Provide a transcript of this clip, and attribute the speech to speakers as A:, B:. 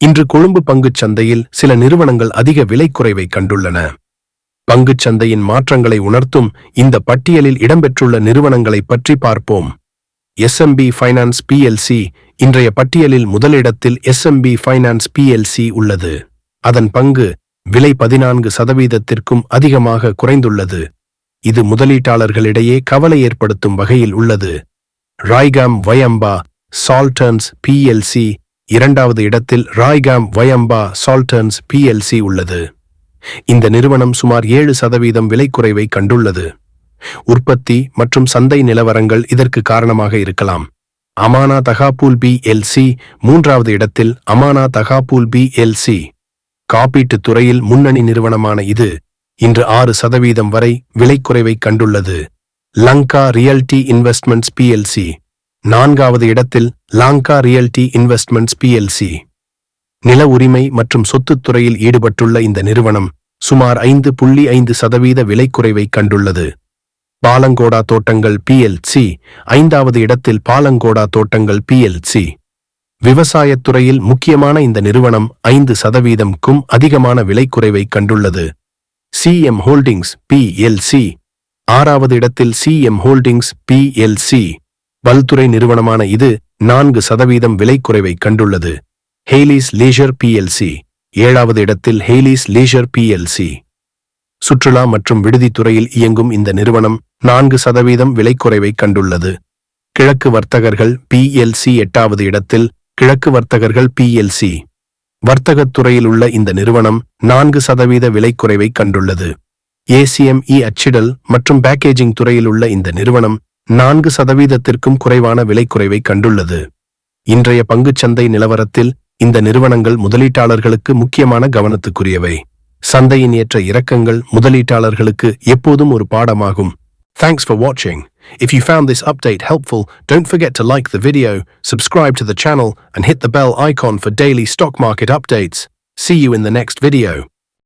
A: இன்று கொழும்பு பங்குச் சந்தையில் சில நிறுவனங்கள் அதிக விலை குறைவை கண்டுள்ளன. பங்குச் சந்தையின் மாற்றங்களை உணர்த்தும் இந்த பட்டியலில் இடம்பெற்றுள்ள நிறுவனங்களை பற்றி பார்ப்போம். எஸ்எம்பி ஃபைனான்ஸ் பிஎல்சி இன்றைய பட்டியலில் முதலிடத்தில் எஸ்எம்பி ஃபைனான்ஸ் பிஎல்சி உள்ளது. அதன் பங்கு விலை பதினான்கு சதவீதத்திற்கும் அதிகமாக குறைந்துள்ளது. இது முதலீட்டாளர்களிடையே கவலை ஏற்படுத்தும் வகையில் உள்ளது. ராய்காம் வயம்பா சால்டர்ன்ஸ் பிஎல்சி இரண்டாவது இடத்தில் ராய்காம் வயம்பா சால்டன்ஸ் பிஎல்சி உள்ளது. இந்த நிறுவனம் சுமார் ஏழு சதவீதம் விலை குறைவை கண்டுள்ளது. உற்பத்தி மற்றும் சந்தை நிலவரங்கள் இதற்கு காரணமாக இருக்கலாம். அமானா தகாபூல் பி எல்சி மூன்றாவது இடத்தில் அமானா தகாபூல் பி எல்சி காப்பீட்டுத் துறையில் முன்னணி நிறுவனமான இது இன்று ஆறு சதவீதம் வரை விலை குறைவை கண்டுள்ளது. லங்கா ரியல்டி இன்வெஸ்ட்மெண்ட்ஸ் பிஎல்சி நான்காவது இடத்தில் லாங்கா ரியல்டி இன்வெஸ்ட்மெண்ட்ஸ் பிஎல்சி நில உரிமை மற்றும் சொத்துத் துறையில் ஈடுபட்டுள்ள இந்த நிறுவனம் சுமார் ஐந்து புள்ளி ஐந்து சதவீத விலை குறைவை கண்டுள்ளது. பாலங்கோடா தோட்டங்கள் பிஎல்சி ஐந்தாவது இடத்தில் பாலங்கோடா தோட்டங்கள் பிஎல்சி விவசாயத் துறையில் முக்கியமான இந்த நிறுவனம் ஐந்து சதவீதம்க்கும் அதிகமான விலை குறைவை கண்டுள்ளது சிஎம் ஹோல்டிங்ஸ் பிஎல்சி ஆறாவது இடத்தில் சிஎம் ஹோல்டிங்ஸ் பிஎல்சி பல்துறை நிறுவனமான இது நான்கு சதவீதம் விலை குறைவை கண்டுள்ளது. ஹெய்லிஸ் லீஷர் பிஎல்சி ஏழாவது இடத்தில் ஹெய்லிஸ் லீஷர் பிஎல்சி சுற்றுலா மற்றும் விடுதித்துறையில் இயங்கும் இந்த நிறுவனம் நான்கு சதவீதம் விலை குறைவை கண்டுள்ளது. கிழக்கு வர்த்தகர்கள் பிஎல்சி எட்டாவது இடத்தில் கிழக்கு வர்த்தகர்கள் பிஎல்சி வர்த்தகத் துறையில் உள்ள இந்த நிறுவனம் நான்கு சதவீத விலை குறைவை கண்டுள்ளது. ஏசிஎம்இ அச்சிடல் மற்றும் பேக்கேஜிங் துறையில் உள்ள இந்த நிறுவனம் நான்கு சதவீதத்திற்கும் குறைவான விலை குறைவை கண்டுள்ளது இன்றைய பங்குச்சந்தை நிலவரத்தில் இந்த நிறுவனங்கள் முதலீட்டாளர்களுக்கு முக்கியமான கவனத்துக்குரியவை சந்தையின் ஏற்ற இறக்கங்கள் முதலீட்டாளர்களுக்கு எப்போதும் ஒரு பாடமாகும் தேங்க்ஸ் ஃபார் வாட்சிங் If you found this update helpful, don't forget to like the video, subscribe to the channel, and hit the bell icon for daily stock market updates. See you in the next video.